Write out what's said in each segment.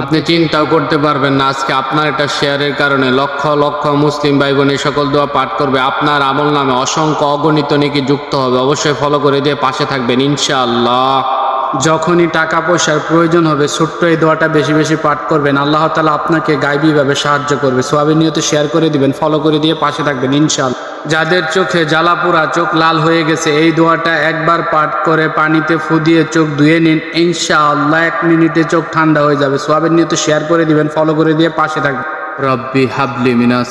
আপনি চিন্তাও করতে পারবেন না, আজকে আপনার এটা শেয়ারের কারণে লক্ষ লক্ষ মুসলিম ভাই বোন এই সকল দোয়া পাঠ করবে। আপনার আমল নামে অসংখ্য অগণিত নাকি যুক্ত হবে। অবশ্যই ফলো করে দিয়ে পাশে থাকবেন, ইনশাআল্লাহ। যখনই টাকা পয়সার প্রয়োজন হবে, ছোট্ট এই দোয়াটা বেশি বেশি পাঠ করবেন। আল্লাহ তালা আপনাকে গাইবীভাবে সাহায্য করবে। সোয়াবিন নিয়তে শেয়ার করে দিবেন ফলো করে দিয়ে পাশে থাকবেন ইনশাল যাদের চোখে জ্বালাপুরা চোখ লাল হয়ে গেছে এই দোয়াটা একবার পাঠ করে পানিতে ফু দিয়ে চোখ ধুয়ে নিন। ইনশাআল্লাহ এক মিনিটে চোখ ঠান্ডা হয়ে যাবে। সোয়াবিন নিয়তে শেয়ার করে দিবেন ফলো করে দিয়ে পাশে থাকবেন। রব্বি হাবলি মিনাস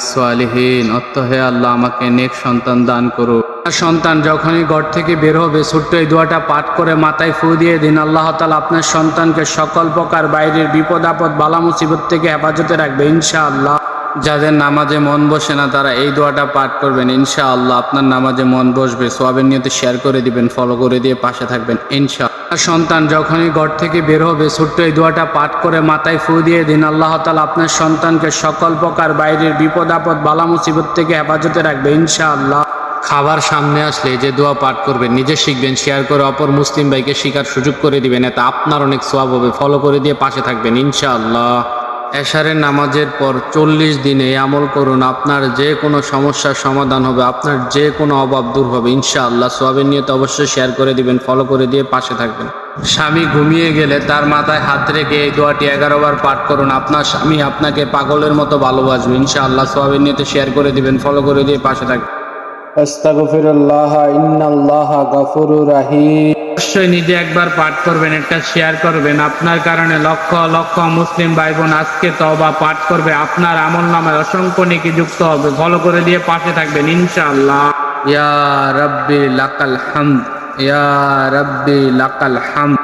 অর্থ হে আল্লাহ আমাকে নেক সন্তান দান করো সন্তান যখনই ঘর থেকে বের হবে ছোট্ট এই দোয়াটা পাঠ করে মাথায় ফু দিয়ে দিন। আল্লাহ তালা আপনার সন্তানকে সকল প্রকার বাইরের বিপদ আপদ বালা মুসিবত থেকে হেফাজতে রাখবে ইনশাআল্লাহ। যাদের নামাজে মন বসে না, তারা এই দোয়াটা পাঠ করবেন, ইনশাআল্লাহ। আপনার নামাজে মন বসবে, সোয়াবের নিয়তে শেয়ার করে দিবেন ফলো করে দিয়ে পাশে থাকবেন ইনশা সন্তান যখনই ঘর থেকে বের হবে, ছোট্ট এই দোয়াটা পাঠ করে মাথায় ফু দিয়ে দিন, আল্লাহ তালা আপনার সন্তানকে সকল প্রকার বাইরের বিপদ, আপদ, বালা, মুসিবত থেকে হেফাজতে রাখবে, ইনশাআল্লাহ। খাবার সামনে আসলে যে দোয়া পাঠ করবেন, নিজে শিখবেন শেয়ার করে অপর মুসলিম ভাইকে শিকার সুযোগ করে দিবেন, এতে আপনার অনেক সোয়াব হবে ফলো করে দিয়ে পাশে থাকবেন, ইনশাআল্লাহ। এশারের নামাজের পর চল্লিশ দিনে এই আমল করুন, আপনার যে কোনো সমস্যার সমাধান হবে, আপনার যে কোনো অভাব দূর হবে, ইনশাআল্লাহ। সোয়াবের নিয়ে তো অবশ্যই শেয়ার করে দিবেন, ফলো করে দিয়ে পাশে থাকবেন। স্বামী ঘুমিয়ে গেলে তার মাথায় হাত রেখে এই দোয়াটি এগারো বার পাঠ করুন, আপনার স্বামী আপনাকে পাগলের মতো ভালোবাসবে, ইনশাআল্লাহ। সোয়াবের নিয়ে শেয়ার করে দিবেন, ফলো করে দিয়ে পাশে থাকবেন। আস্তাগফিরুল্লাহ ইন্নাল্লাহ গাফুরুর রাহিম। অবশ্যই নিজে একবার পাঠ করবেন একটা শেয়ার করবেন। আপনার কারণে লক্ষ লক্ষ মুসলিম ভাই বোন আজকে তবা পাঠ করবে। আপনার আমল নামায় অসংখ্য নেকি যুক্ত হবে। ফলো করে দিয়ে পাশে থাকবেন ইনশাআল্লাহ। ইয়া রব্বি লাকাল হামদ ইয়া রব্বি লাকাল হামদ।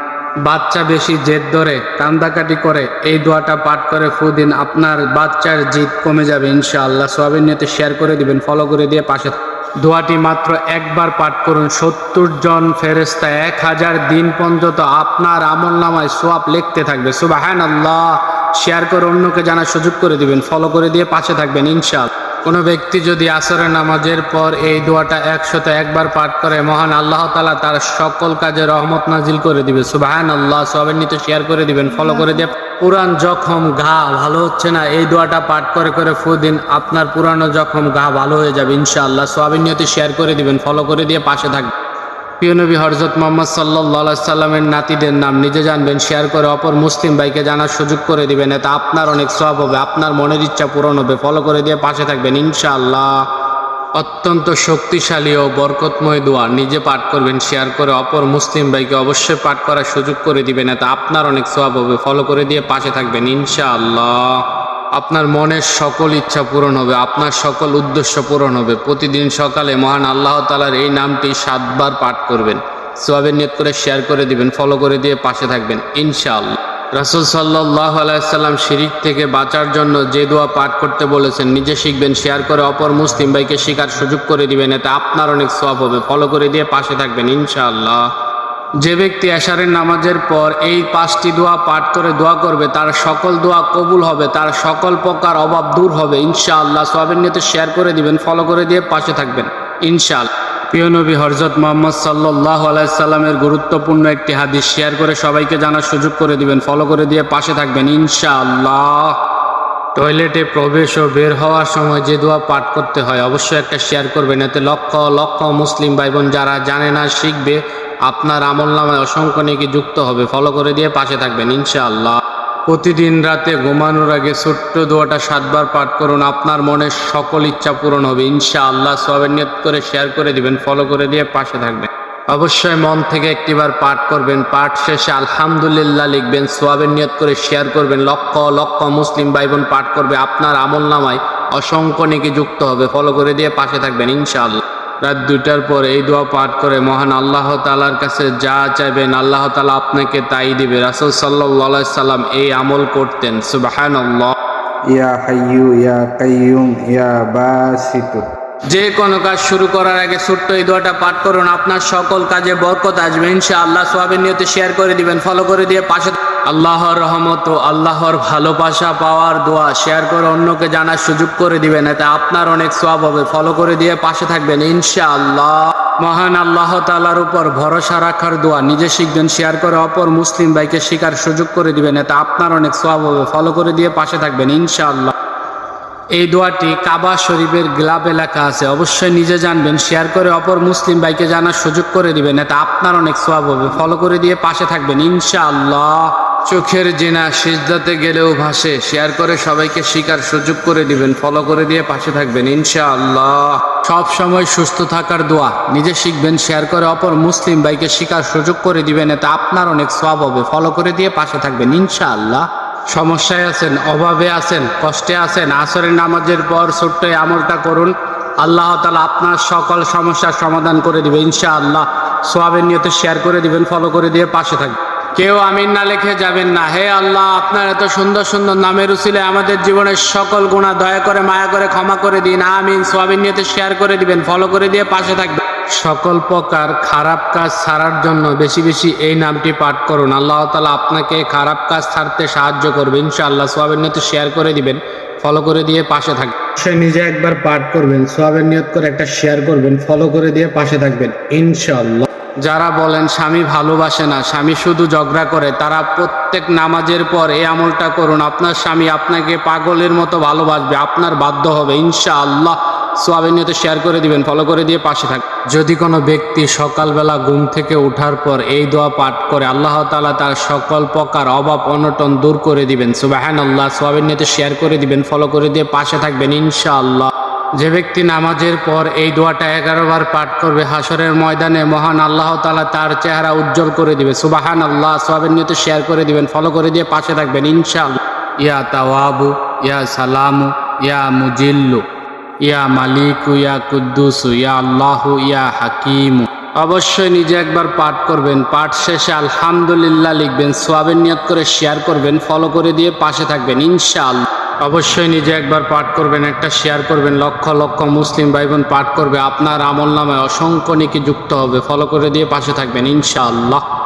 বাচ্চা বেশি জেদ ধরে কান্দাকাটি করে এই দোয়াটা পাঠ করে ফুদিন আপনার বাচ্চার জিদ কমে যাবে ইনশাআল্লাহ। সোয়াবিন নিয়ে শেয়ার করে দিবেন ফলো করে দিয়ে পাশে। দোয়াটি মাত্র একবার পাঠ করুন। সত্তর জন ফেরেস্তা এক হাজার দিন পর্যন্ত আপনার আমল নামায় সোয়াব লিখতে থাকবে। সুবাহান আল্লাহ শেয়ার করে অন্যকে জানার সুযোগ করে দিবেন। ফলো করে দিয়ে পাশে থাকবেন ইনশাল কোনো ব্যক্তি যদি আসরের নামাজের পর এই দোয়াটা একশত একবার পাঠ করে, মহান আল্লাহ তালা তার সকল কাজে রহমত নাজিল করে দিবে। সুবাহান আল্লাহ সবের নিতে শেয়ার করে দিবেন, ফলো করে দিয়ে। পুরান জখম ঘা ভালো হচ্ছে না, এই দোয়াটা পাঠ করে করে ফুদিন আপনার পুরানো জখম ঘা ভালো হয়ে যাবে, ইনশাআল্লাহ সোয়াবিন শেয়ার করে দিবেন, ফলো করে দিয়ে পাশে থাকবেন। প্রিয় নবী হরজত মোহাম্মদ সাল্লাহ সাল্লামের নাতিদের নাম নিজে জানবেন, শেয়ার করে অপর মুসলিম ভাইকে জানার সুযোগ করে দিবেন, এতে আপনার অনেক সব হবে, আপনার মনের ইচ্ছা পূরণ হবে। ফলো করে দিয়ে পাশে থাকবেন, ইনশাআল্লাহ। অত্যন্ত শক্তিশালী ও বরকতময় দোয়া নিজে পাঠ করবেন, শেয়ার করে অপর মুসলিম ভাইকে অবশ্যই পাঠ করার সুযোগ করে দিবেন, এতে আপনার অনেক সব হবে। ফলো করে দিয়ে পাশে থাকবেন, ইনশাআল্লাহ। আপনার মনের সকল ইচ্ছা পূরণ হবে, আপনার সকল উদ্দেশ্য পূরণ হবে। প্রতিদিন সকালে মহান আল্লাহ তালার এই নামটি সাতবার পাঠ করবেন। সোয়াবের নিয়ত করে শেয়ার করে দিবেন ফলো করে দিয়ে পাশে থাকবেন, ইনশাআল্লাহ। রাসুল সাল্লাহ আলাইসাল্লাম শিরিক থেকে বাঁচার জন্য যে দোয়া পাঠ করতে বলেছেন, নিজে শিখবেন শেয়ার করে অপর মুসলিম ভাইকে শেখার সুযোগ করে দিবেন, এতে আপনার অনেক সব হবে। ফলো করে দিয়ে পাশে থাকবেন, ইনশাআল্লাহ। যে ব্যক্তি এশারের নামাজের পর এই পাঁচটি দোয়া পাঠ করে দোয়া করবে, তার সকল দোয়া কবুল হবে, তার সকল প্রকার অভাব দূর হবে। ইনশাআল্লাহ সোয়াবের নিয়তে শেয়ার করে দিবেন, ফলো করে দিয়ে পাশে থাকবেন, ইনশাআল্লাহ। প্রিয় নবী হরজত মোহাম্মদ সাল্লাহ আলাইসাল্লামের গুরুত্বপূর্ণ একটি হাদিস শেয়ার করে সবাইকে জানার সুযোগ করে দিবেন, ফলো করে দিয়ে পাশে থাকবেন, ইনশাআল্লাহ। টয়লেটে প্রবেশ ও বের হওয়ার সময় যে দোয়া পাঠ করতে হয়, অবশ্যই একটা শেয়ার করবেন। এতে লক্ষ লক্ষ মুসলিম ভাই বোন যারা জানে না, শিখবে, আপনার আমল নামায় অসংখ্য নেকি যুক্ত হবে। ফলো করে দিয়ে পাশে থাকবেন, ইনশাআল্লাহ। প্রতিদিন রাতে ঘুমানোর আগে ছোট্ট দোয়াটা সাতবার পাঠ করুন। আপনার মনের সকল ইচ্ছা পূরণ হবে, ইনশাআল্লাহ। সবের নিয়ত করে শেয়ার করে দিবেন, ফলো করে দিয়ে পাশে থাকবেন। অবশ্যই মন থেকে একটিবার পাঠ করবেন। পাঠ শেষে আলহামদুলিল্লাহ লিখবেন, সোয়াবের নিয়ত করে শেয়ার করবেন। লক্ষ লক্ষ মুসলিম ভাই বোন পাঠ করবে। আপনার আমল নামায় অসংখ্য নেকি যুক্ত হবে। ফলো করে দিয়ে পাশে থাকবেন, ইনশাআল্লাহ। রাত দুইটার পর এই দোয়া পাঠ করে মহান আল্লাহ তালার কাছে যা চাইবেন, আল্লাহ তালা আপনাকে তাই দিবে। রাসুল সাল্লাহ সাল্লাম এই আমল করতেন। সুবাহান ইয়া হাইয়ু ইয়া কাইয়ুম ইয়া বাসিতু। যে কোনো কাজ শুরু করার আগে ছোট্ট এই দোয়াটা পাঠ করুন। আপনার সকল কাজে বরকত আসবে, ইনশাআল্লাহ সোয়াবের নিয়তে শেয়ার করে দিবেন ফলো করে দিয়ে পাশে আল্লাহর রহমত ও আল্লাহর ভালোবাসা পাওয়ার দোয়া শেয়ার করে অন্যকে জানার সুযোগ করে দিবেন, এতে আপনার অনেক সোয়াব হবে। ফলো করে দিয়ে পাশে থাকবেন, ইনশাআল্লাহ। মহান আল্লাহ তালার উপর ভরসা রাখার দোয়া নিজে শিখবেন, শেয়ার করে অপর মুসলিম ভাইকে শিকার সুযোগ করে দিবেন, এতে আপনার অনেক সোয়াব হবে। ফলো করে দিয়ে পাশে থাকবেন, ইনশাআল্লাহ। এই দোয়াটি কাবা শরীফের গ্লাবে এলাকা আছে। অবশ্যই নিজে জানবেন শেয়ার করে অপর মুসলিম ভাইকে জানার সুযোগ করে দিবেন, এতে আপনার অনেক সোয়াব হবে। ফলো করে দিয়ে পাশে থাকবেন, ইনশাআল্লাহ। চোখের জেনা সিজদাতে গেলেও ভাসে শেয়ার করে সবাইকে শিকার সুযোগ করে দিবেন ফলো করে দিয়ে পাশে থাকবেন, ইনশাআল্লাহ। সব সময় সুস্থ থাকার দোয়া, নিজে শিখবেন শেয়ার করে অপর মুসলিম ভাইকে শিকার সুযোগ করে দিবেন, এতে আপনার অনেক সোয়াব হবে। ফলো করে দিয়ে পাশে থাকবেন, ইনশাআল্লাহ। সমস্যায় আছেন, অভাবে আছেন, কষ্টে আছেন, আসরের নামাজের পর ছোট্ট আমলটা করুন। আল্লাহ তালা আপনার সকল সমস্যার সমাধান করে দিবে, ইনশাআল্লাহ। সোয়াবের নিয়তে শেয়ার করে দিবেন ফলো করে দিয়ে পাশে থাকবেন। কেউ আমিন না লিখে যাবেন না। হে আল্লাহ, আপনার এত সুন্দর সুন্দর নামের উচিলে আমাদের জীবনের সকল গুণা দয়া করে, মায়া করে, ক্ষমা করে দিন। আমিন। সোয়াবিন নিয়তে শেয়ার করে দিবেন ফলো করে দিয়ে পাশে থাকবেন। সকল প্রকার খারাপ কাজ ছাড়ার জন্য বেশি বেশি এই নামটি পাঠ করুন। আল্লাহ তালা আপনাকে খারাপ কাজ ছাড়তে সাহায্য করবে। ইনশাআল্লাহ সোয়াবের নিয়তে শেয়ার করে দিবেন ফলো করে দিয়ে পাশে থাকবেন। সে নিজে একবার পাঠ করবেন সোয়াবের নিয়ত করে একটা শেয়ার করবেন ফলো করে দিয়ে পাশে থাকবেন, ইনশাআল্লাহ। যারা বলেন, স্বামী ভালোবাসে না, স্বামী শুধু ঝগড়া করে, তারা প্রত্যেক নামাজের পর এই আমলটা করুন। আপনার স্বামী আপনাকে পাগলের মতো ভালোবাসবে, আপনার বাধ্য হবে। ইনশাআল্লাহ। সোয়াবের নিয়তে শেয়ার করে দিবেন, ফলো করে দিয়ে পাশে থাক। যদি কোনো ব্যক্তি সকালবেলা ঘুম থেকে ওঠার পর এই দোয়া পাঠ করে, আল্লাহ তাআলা তার সকল প্রকার অভাব, অনটন দূর করে দিবেন। সুবাহান আল্লাহ সোয়াবের নিয়তে শেয়ার করে দিবেন, ফলো করে দিয়ে পাশে থাকবেন, ইনশাআল্লাহ। যে ব্যক্তি নামাজের পর এই দোয়াটা এগারো বার পাঠ করবে হাসরের ময়দানে মহান আল্লাহ তাআলা তার চেহারা উজ্জ্বল করে দিবে। সুবাহান আল্লাহ সোয়াবের নিয়তে শেয়ার করে দিবেন, ফলো করে দিয়ে পাশে থাকবেন ইনশাআল্লাহ। ইয়া তাওয়াবু, ইয়া সালামু, ইয়া মুজিল্লু, ইয়া মালিকু, ইয়া কুদ্দুসু, ইয়া আল্লাহু, ইয়া হাকিমু। অবশ্যই নিজে একবার পাঠ করবেন, পাঠ শেষে আলহামদুলিল্লাহ লিখবেন সোয়াবের নিয়ত করে শেয়ার করবেন, ফলো করে দিয়ে পাশে থাকবেন, ইনশাআল্লাহ। অবশ্যই নিজে একবার পাঠ করবেন, একটা শেয়ার করবেন, লক্ষ লক্ষ মুসলিম ভাই বোন পাঠ করবে। আপনার আমল নামে অসংখ্য নিকি যুক্ত হবে। ফলো করে দিয়ে পাশে থাকবেন, ইনশাআল্লাহ।